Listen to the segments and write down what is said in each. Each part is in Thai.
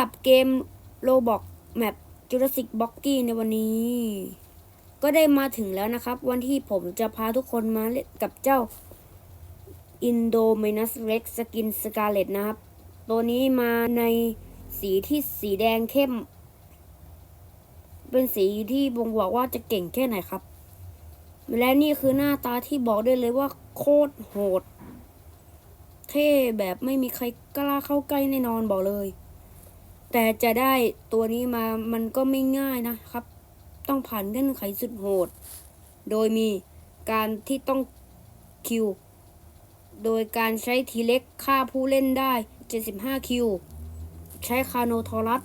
รับเกมโ o บอกแมปจูราสสิกบ็อกกี้ในวันนี้ ก็ได้มาถึงแล้วนะครับ วันที่ผมจะพาทุกคนมาเล่นกับเจ้า Indominus Rex Skin Scarlet นะครับ ตัวนี้มาในสีที่สีแดงเข้ม เป็นสีที่บ่งบอกว่าจะเก่งแค่ไหนครับ และนี่คือหน้าตาที่บอกได้เลยว่าโคตรโหด เท่แบบไม่มีใครกล้าเข้าใกล้แน่นอนบอกเลย แต่จะได้ตัวนี้มามันก็ไม่ง่ายนะครับ ต้องผ่านเงื่อนไขสุดโหด โดยมีการที่ต้องคิว โดยการใช้ทีเล็กฆ่าผู้เล่นได้ 75 คิว ใช้คาโนทอรัส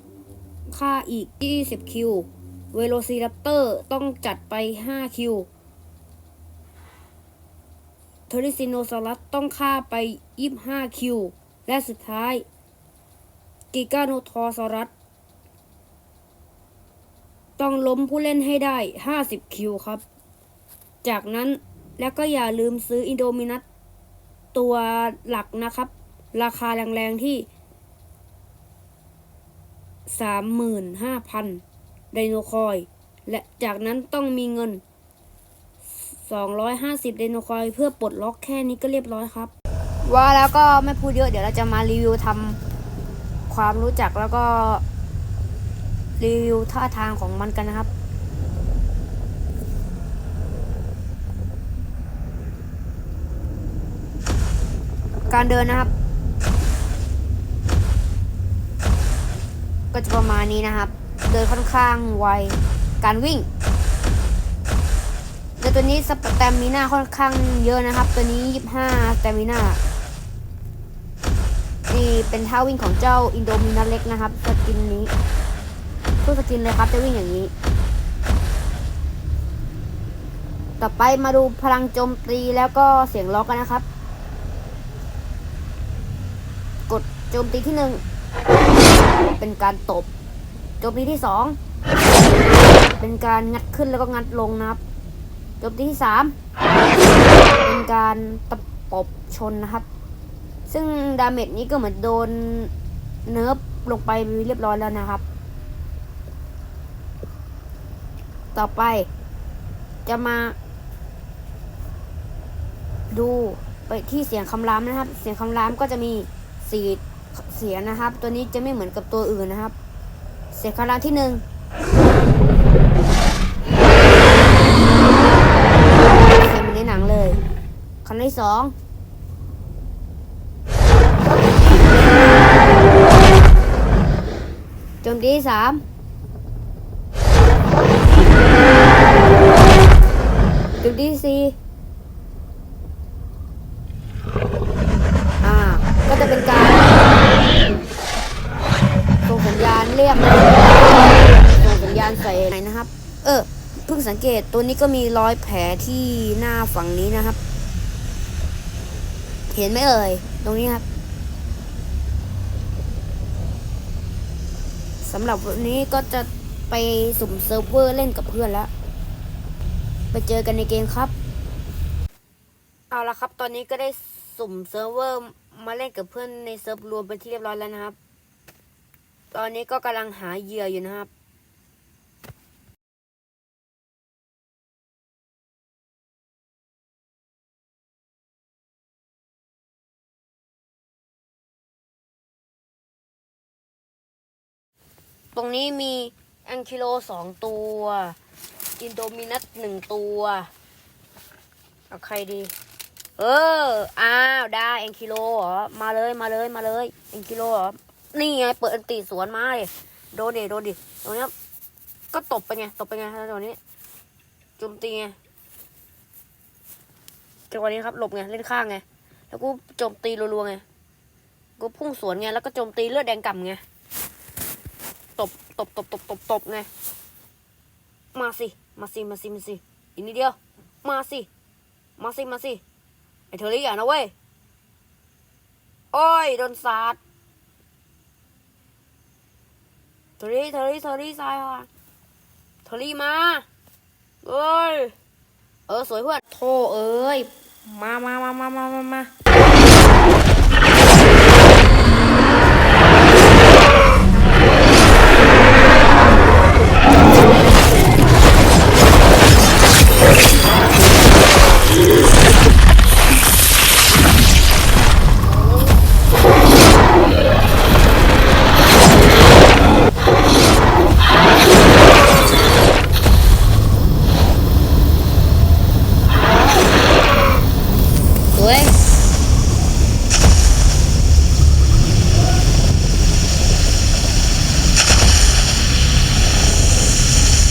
ฆ่าอีก 20 คิว เวโรซีรัปเตอร์ต้องจัดไป 5 คิวเทอริซิโนซอรัสต้องฆ่าไป 25 คิว และสุดท้าย กิกาโนทอซอรัสต้องล้มผู้เล่นให้ได้ 50 คิวครับ จากนั้นแล้วก็อย่าลืมซื้ออินโดมินัสตัวหลักนะครับ ราคาแรงๆที่ 35,000 ไดโนคอย และจากนั้นต้องมีเงิน 250 ไดโนคอย เพื่อปลดล็อกแค่นี้ก็เรียบร้อยครับ ว่าแล้วก็ไม่พูดเยอะเดี๋ยวเราจะมารีวิวทำ ความรู้จักแล้วก็รีวิวท่าทางของมันกันนะครับ การเดินนะครับ ก็จะประมาณนี้นะครับ เดินค่อนข้างไว การวิ่งแต่ตัวนี้สแตมมิน่าค่อนข้างเยอะนะครับ ตัวนี้ 25สแตมมิน่า นี่เป็นท่าวิ่งของเจ้าอินโดมินาเล็กนะครับสกินนี้ทุกสกินเลยครับจะวิ่งอย่างนี้ ต่อไปมาดูพลังโจมตีแล้วก็เสียงล็อกกันนะครับ กดโจมตีที่หนึ่งเป็นการตบ โจมตีที่สองเป็นการงัดขึ้นแล้วก็งัดลงนะครับ โจมตีที่สามเป็นการตะปบชนนะครับ ซึ่งดาเมจนี้ก็เหมือนโดนเนิร์ฟลงไปเรียบร้อยแล้วนะครับ ต่อไป จะมา ดูไปที่เสียงคำรามนะครับ เสียงคำรามก็จะมีสีเสียงนะครับ ตัวนี้จะไม่เหมือนกับตัวอื่นนะครับ เสียงคำรามที่หนึ่งเสียงในหนังเลยคำที่สอง จมตีที่สามจมตีที่สี่อ่า ก็จะเป็นการส่งสัญญาณเรียกส่งสัญญาณใส่ไหนนะครับ เออเพิ่งสังเกตตัวนี้ก็มีรอยแผลที่หน้าฝั่งนี้นะครับ เห็นไหมเอ่ย ตรงนี้ครับ สำหรับวันนี้ก็จะไปสุ่มเซิร์ฟเวอร์เล่นกับเพื่อนแล้ว ไปเจอกันในเกมครับ เอาละครับ ตอนนี้ก็ได้สุ่มเซิร์ฟเวอร์มาเล่นกับเพื่อนในเซิร์ฟรวมเป็นที่เรียบร้อยแล้วนะครับ ตอนนี้ก็กำลังหาเหยื่ออยู่นะครับ ตรงนี้มีแองคิโลสองตัว อินโดมินัสหนึ่งตัวเอาใครดี เออ อ้าว ได้เอ็นกิโลเหรอ มาเลย มาเลย มาเลยเอ็นกิโลเหรอ นี่ไง เปิดอันตีสวนมาเลยโดนดิโดนดิตรงนี้ก็ตบไปไง ตบไปไงตรงนี้โจุมตีไงจังหวะนี้ครับ หลบไง เล่นข้างไง แล้วกูโจมตีรัวๆไง กูพุ่งสวนไง แล้วก็โจมตีเลือดแดงก่ำไง ตบตบตบตบตบตบไงมาสิ มาสิ มาสิ มาสิอีกนิดเดียว มาสิ มาสิ มาสิ ไอ้เธอรี่อะนะเว้ย โอ้ย โดนสาดเธอรี่เธอรี่เธอรี่ทรายค่ะเธอรี่มา เอ้ย เออ สวยเพื่อนโธ่เอ้ย มามามามามามา ว้ย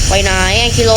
ไปไหนไอคิโล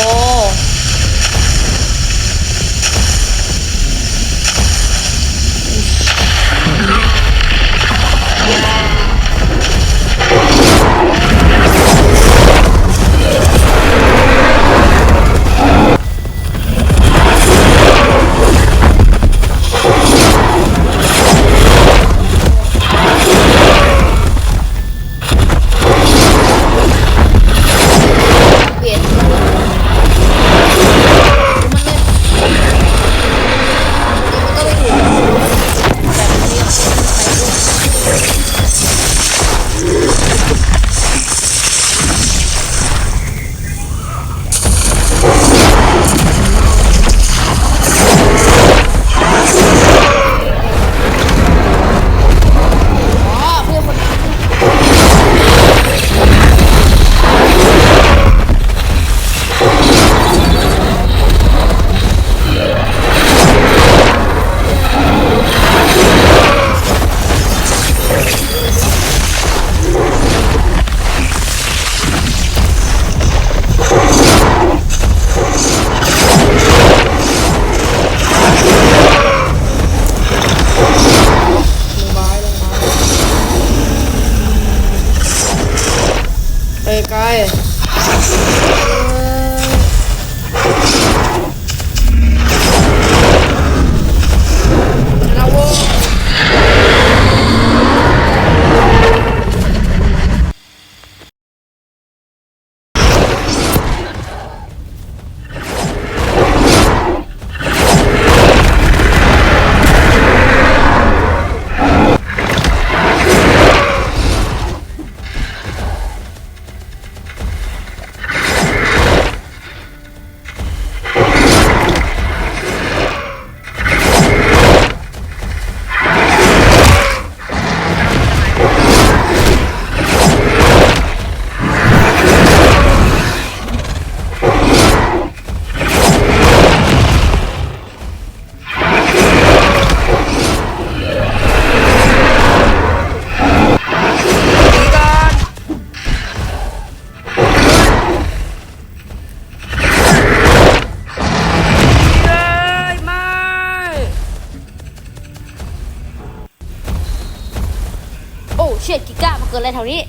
ดกิก้ามาเกิดอะไรแถวนี้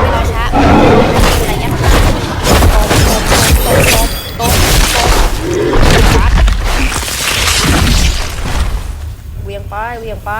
ไม่รอช้าอะไรเงี้ยตบตบตบตบตบเวียงไปเวียงไป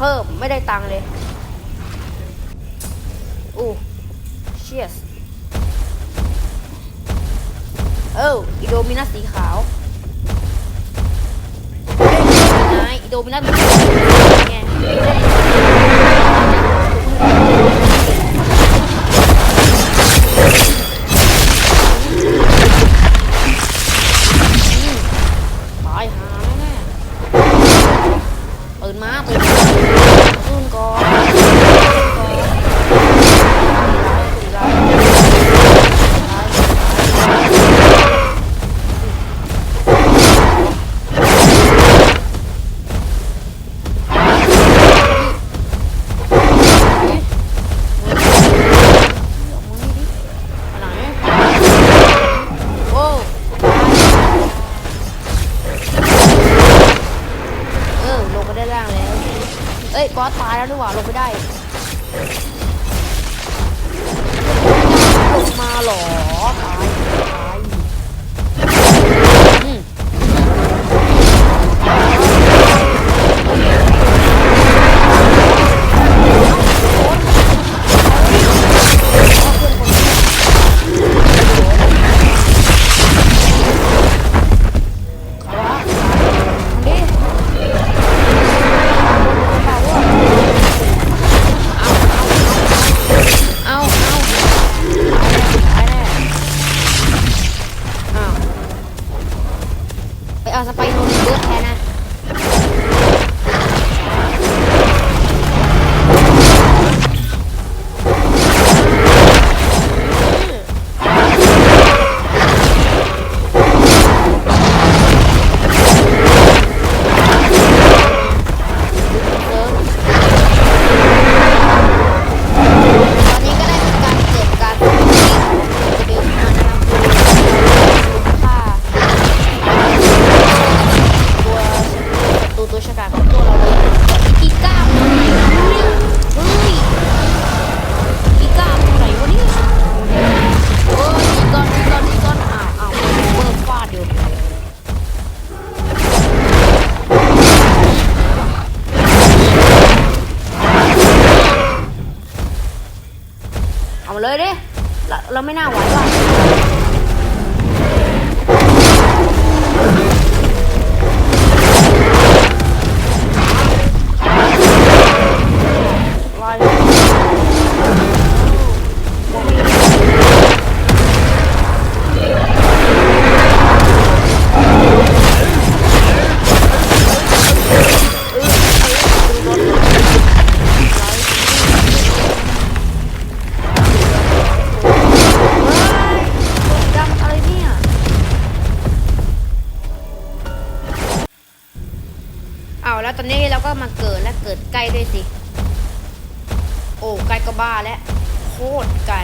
เพิ่มไม่ได้ตังค์เลย บ้าและโคตรไกล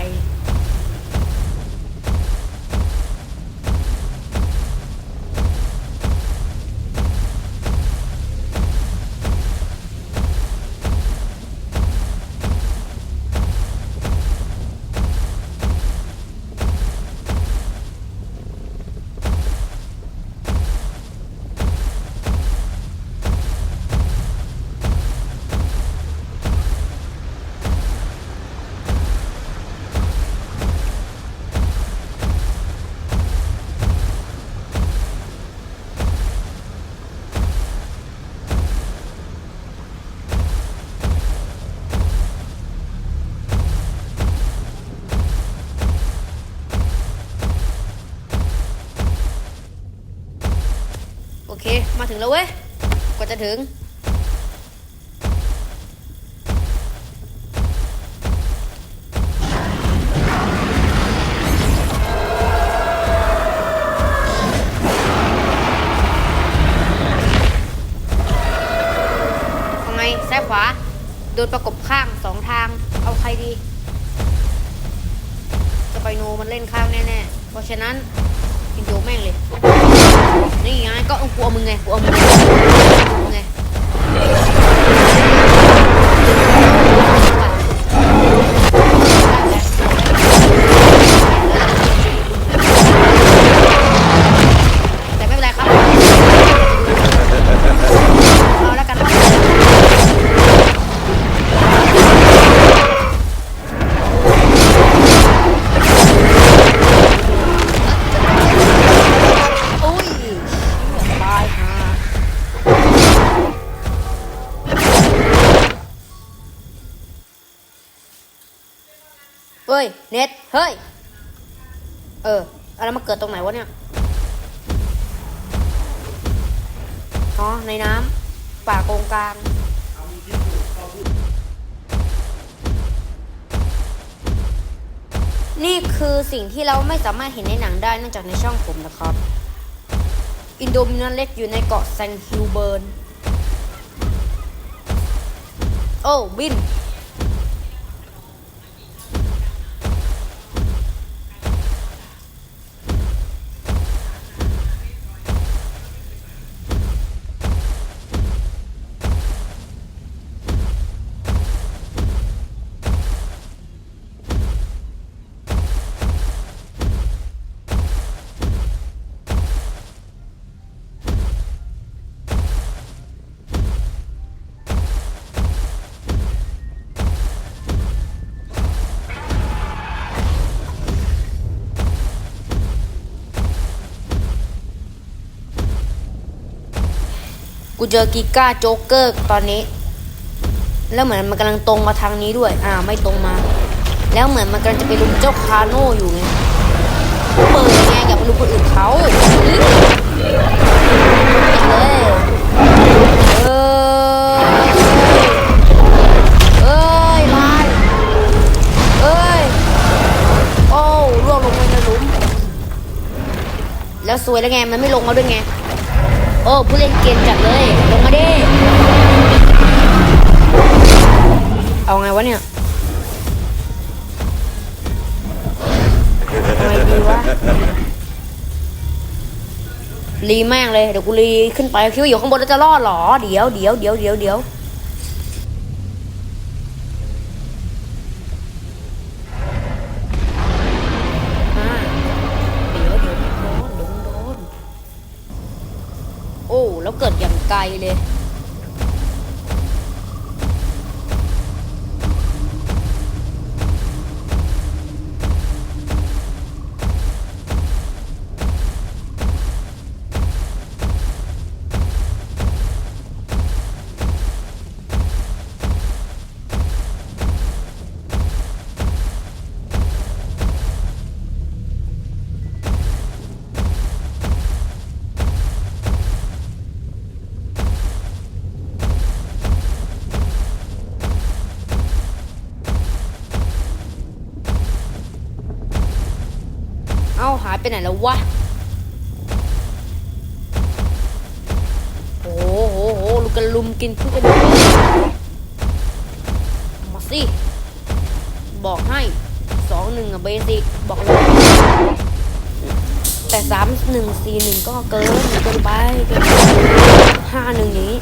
มาถึงแล้วเว้ย กว่าจะถึง ทำไงซ้ายขวา โดนประกบข้างสองทาง เอาใครดี จะไปโนมันเล่นข้างแน่ๆ เพราะฉะนั้น กินโจแม่งเลย นี่ไงก็เอามึงไงกลัวมึงไงกลัวมึงไง อ๋อในน้ำป่าโกงกลางนี่คือสิ่งที่เราไม่สามารถเห็นในหนังได้เนื่องจากในช่องผมนะครับ อินโดมินาเล็กอยู่ในเกาะแซงฮิวเบิร์น โอ้ บิน กูเจอกิก้าโจ๊กเกอร์ตอนนี้ แล้วเหมือนมันกำลังตรงมาทางนี้ด้วย อ่า ไม่ตรงมา แล้วเหมือนมันกำลังจะไปลุมเจ้าคาโน่อยู่ไงเปิดไงอย่าไปลุมคนอื่นเขาเลยเอ้ยเอ้ยลาเอ้ยโอ้ร่วงลงไปในหลุม แล้วสวยแล้วไงมันไม่ลงมาด้วยไง โอ้ผู้เล่นเกมจัดเลย ลงมาดิ เอาไงวะเนี่ยอาไงดีวะรีแม่งเลย เดี๋ยวกูรีขึ้นไปคิดว่าอยู่ข้างบนแล้วจะรอดเหรอ เดี๋ยวเดี๋ยวเดี๋ยวเดี๋ยวเดี๋ยว ไไปไหนแล้ววะ โอ้โหโหลูกกันลุมกินทุกกันมาสิ บอกให้สองหนึ่งอะเบสิกบอกเลยแต่สามหนึ่งสี่หนึ่งก็เกินเกินไปเกินไปห้าหนึ่งนี้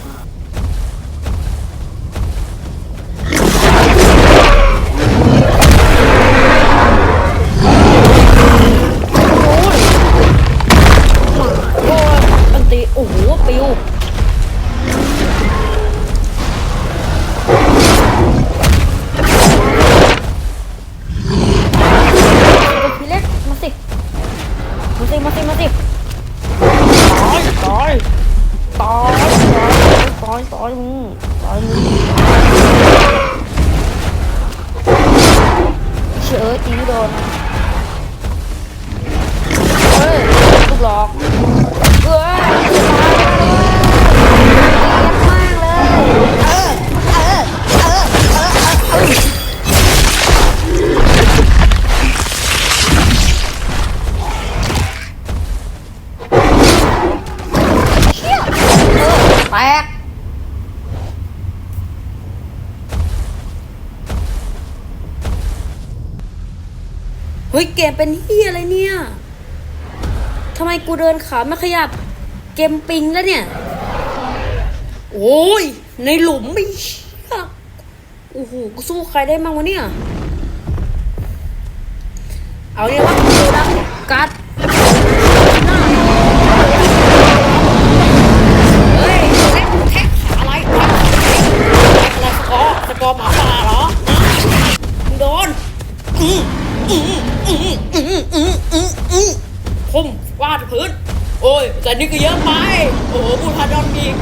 ขาไม่ขยับ เกมปิงแล้วเนี่ย โอ้ย ในหลุมไม่เชี่ยโอ้โหกูสู้ใครได้มั่งวะเนี่ย เอาเนี่ยว่ากูดูนะกัด นี่ก็เยอะไป โอ้โหบูทาดอนอีก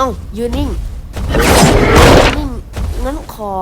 เอ้ายืนนิ่งยืนนิ่งงั้นขอ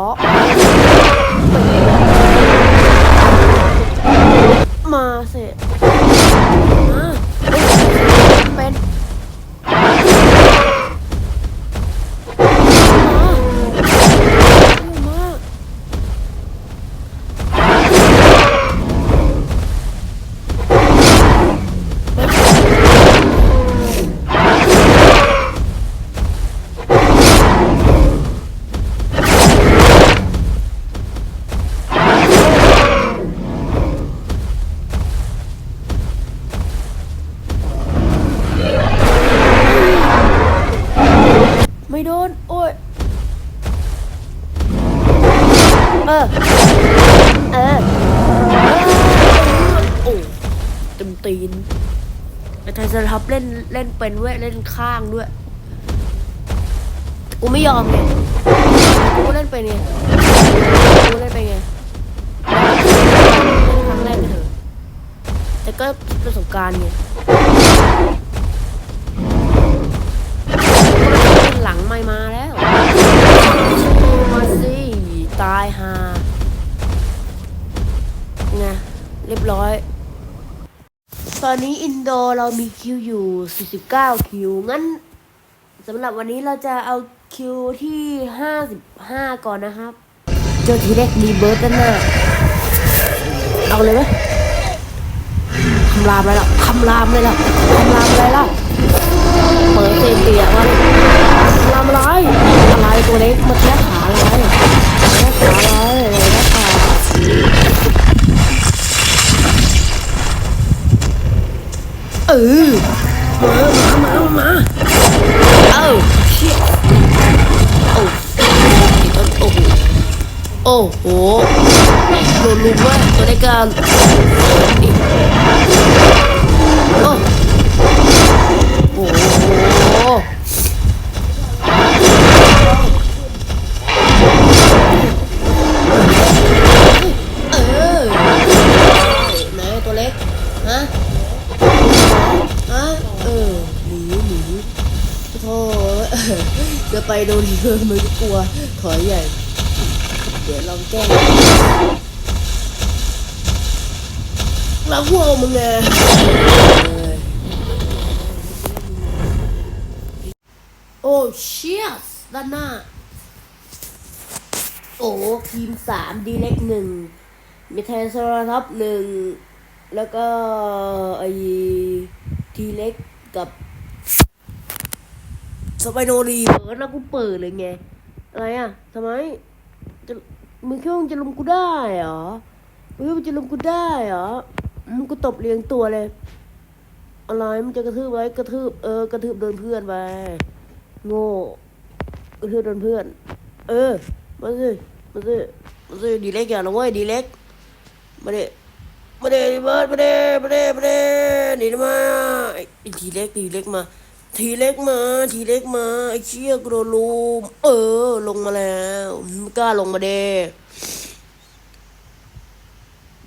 ไม่โดน โอ้ย เออ เออ โอ้เต็มตีนไอ้ไทยสทับเล่นเล่นเป็นเว้ยเล่นข้างด้วย กูไม่ยอมไงกูเล่นเป็นไงกูเล่นเป็นไงเล่นครั้งแรกก็เถอะแต่ก็ประสบการณ์ไง ไม่มาแล้วมาสิตายฮาไงเรียบร้อย ตอนนี้อินโดเรามีคิวอยู่ 49 คิว งั้นสำหรับวันนี้เราจะเอาคิวที่ 55 ก่อนนะครับ เจอทีแรกรีเบิร์ตด้านหน้า เอาเลยไหมคำรามอะไรล่ะคำรามเลยล่ะคำรามอะไรล่ะเปิดเตียเตียมาเลยามอะไรอะไรตัวเล็กมาแค่ขาอะไรแค่ขาอะไรอะไรแค่ขาเออมามามาเอ้าชี่ยโอ้โอ้โหโอ้โหโดนลุมว่าตัวได้การอีกโจะไปโดนเรือมึงกลัว ถอยใหญ่ เดี๋ยวลองแกล้งรักวัวมึงไงโอ้เชียสด้านหน้า โอ้ทีมสามดีเล็กหนึ่งมีแทนสรทับหนึ่งแล้วก็ไอทีเล็กกับ สไปโนรีเปิดแล้วกูเปิดเลยไง อะไรอะทำไม จะมึงคิดว่ามึงจะลุมกูได้เหรอมึงคิดว่ามึงจะลุมกูได้เหรอมึงกูตบเลี้ยงตัวเลย อะไรมึงจะกระทืบไว้กระทืบเออกระทืบโดนเพื่อนไปโง่กระทืบโดนเพื่อน เออมาสิมาสิมาสิดีเล็กอย่าละเว้ยดีเล็กมาดิมาดิเบิร์ดมาดิมาดิมาดิหนีมาไอ้ทีเล็กทีเล็กมา ทีเล็กมา ทีเล็กมาไอ้เชี่ยกระโลูม เออ ลงมาแล้วไม่กล้าลงมาเด้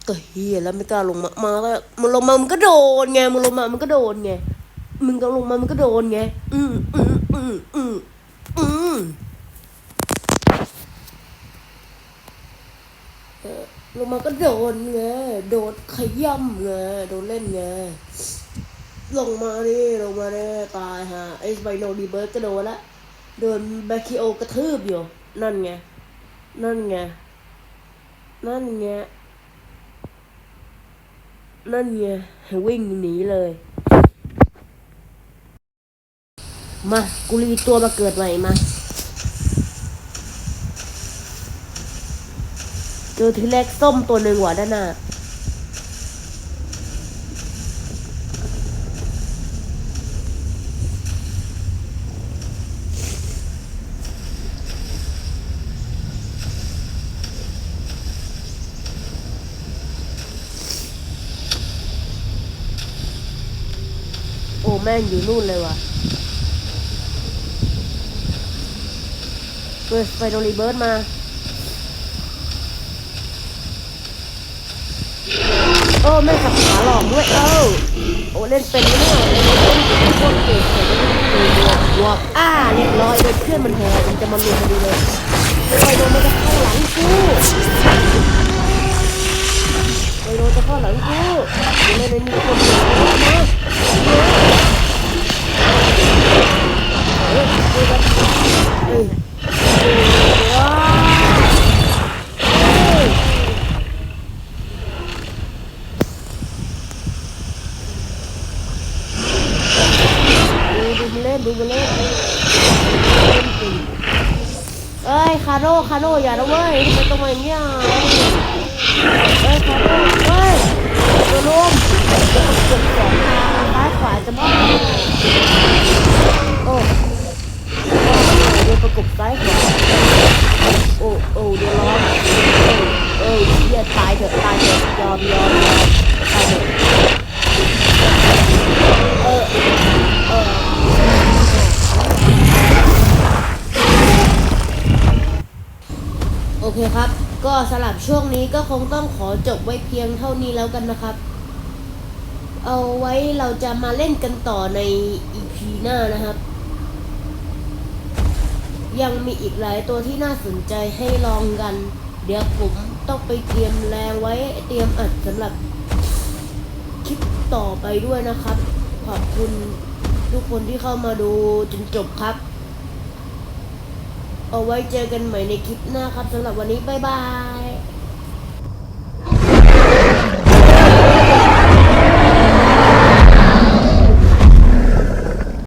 ก็เฮียแล้วไม่กล้าลงมา มาก็มันลงมามันก็โดนไงมันลงมามันก็โดนไงมึงก็ลงมามันก็โดนไง อืมอืมอืมอืมอืมเออลงมาก็โดนไง โดนขย่ำไง โดนเล่นไง ลงมาดิลงมาดิตายฮะไอ้ไบโนดีเบิร์ดก็โดนละโดนแบคิโอกระทืบอยู่ นั่นไง นั่นไง นั่นไง นั่นไงวิ่งหนีเลย มา กูรีตัวมาเกิดใหม่มา เจอทีแรกส้มตัวหนึ่งว่ะด้านหน้า ม่งอยู่นู่นเลยว่ะเปิดไฟโดรีเบิร์ดมาโอ้แม่ขับขาหลอกด้วยเอ้าโอ้เล่นเป็นเนี่ยเล่นเป็นโคตรเก่งเลยวัวอ่าเรียบร้อยเลยเพื่อนมันแหมันจะมาลุมมาดูเลยไฟโดนมันจะเข้าหลังกูไฟโดนจะเข้าหลังกูเดี๋ยวเล่นในนี้คนเดียวมาเอ้ยว้าวเอ้ยดูดูมันเล่นดูมันเล่นเอ้ยคาโน่คาโน่ ขวาจะมองโอ้โดี๋ยวประกบซ้ายขวาโอ้โอ้เดี๋ยวร้อนโอ้โอ้เฮียตายเถอะตายเถอะยอมยอมยอมตายเถอะเออเออโอเคครับ ก็สำหรับช่วงนี้ก็คงต้องขอจบไว้เพียงเท่านี้แล้วกันนะครับ เอาไว้เราจะมาเล่นกันต่อใน EP หน้านะครับ ยังมีอีกหลายตัวที่น่าสนใจให้ลองกัน เดี๋ยวผมต้องไปเตรียมแรงไว้เตรียมอัดสำหรับคลิปต่อไปด้วยนะครับ ขอบคุณทุกคนที่เข้ามาดูจนจบครับ เอาไว้เจอกันใหม่ในคลิปหน้าครับสำหรับวันนี้บ๊ายบาย